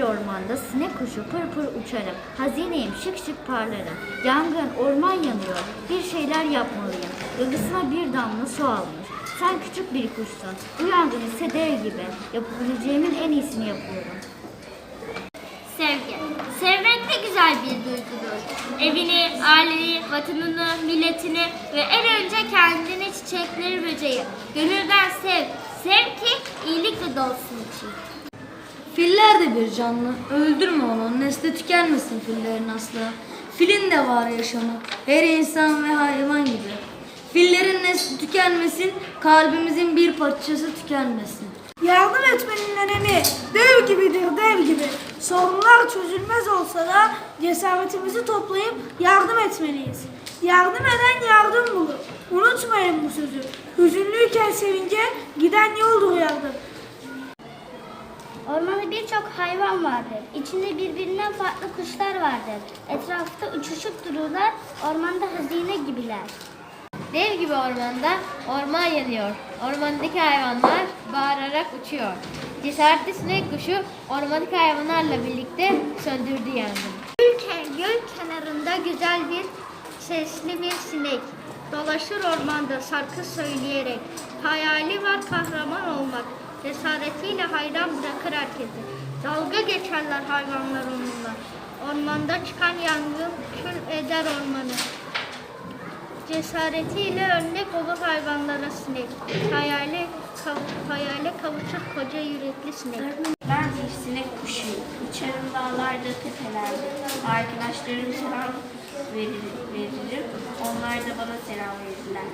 bir ormanda sinek kuşu pır pır uçarım. Hazineyim şık şık parlarım. Yangın, orman yanıyor. Bir şeyler yapmalıyım. Gagısına bir damla su almış. Sen küçük bir kuşsun. Bu yangını ise dev gibi. Yapabileceğimin en iyisini yapıyorum. Sevgi. Sevmek de güzel bir duygudur. Evini, aileni, vatanını, milletini ve en önce kendini, çiçekleri, böceği. Gönülden sev. Sev ki iyilikle dolsun için. Filler de bir canlı. Öldürme onu. Nesli tükenmesin fillerin aslı. Filin de var yaşamı. Her insan ve hayvan gibi. Fillerin nesli tükenmesin. Kalbimizin bir parçası tükenmesin. Yardım etmenin önemi dev gibidir dev gibi. Sorunlar çözülmez olsa da cesaretimizi toplayıp yardım etmeliyiz. Yardım eden yardım bulur. Unutmayın bu sözü. Hüzünlüyken sevince giden yoldur yardım. Ormanda birçok hayvan vardır. İçinde birbirinden farklı kuşlar vardır. Etrafta uçuşup dururlar. Ormanda hazine gibiler. Dev gibi ormanda orman yanıyor. Ormandaki hayvanlar bağırarak uçuyor. Cesaretli sinek kuşu ormandaki hayvanlarla birlikte söndürdü yangını. Göl, göl kenarında güzel bir sesli bir sinek. Dolaşır ormanda şarkı söyleyerek. Hayali var kahraman olmak. Cesaretiyle hayran bırakır herkesi. Dalga geçerler hayvanlar onunla. Ormanda çıkan yangın kül eder ormanı. Cesaretiyle örnek olur hayvanlara sinek. Hayali, kav- hayale kavuşur koca yürekli sinek. Ben bir sinek kuşuyum. Uçarım dağlarda, tepelerde. Arkadaşlarım selam verir, veririm. Onlar da bana selam verirler.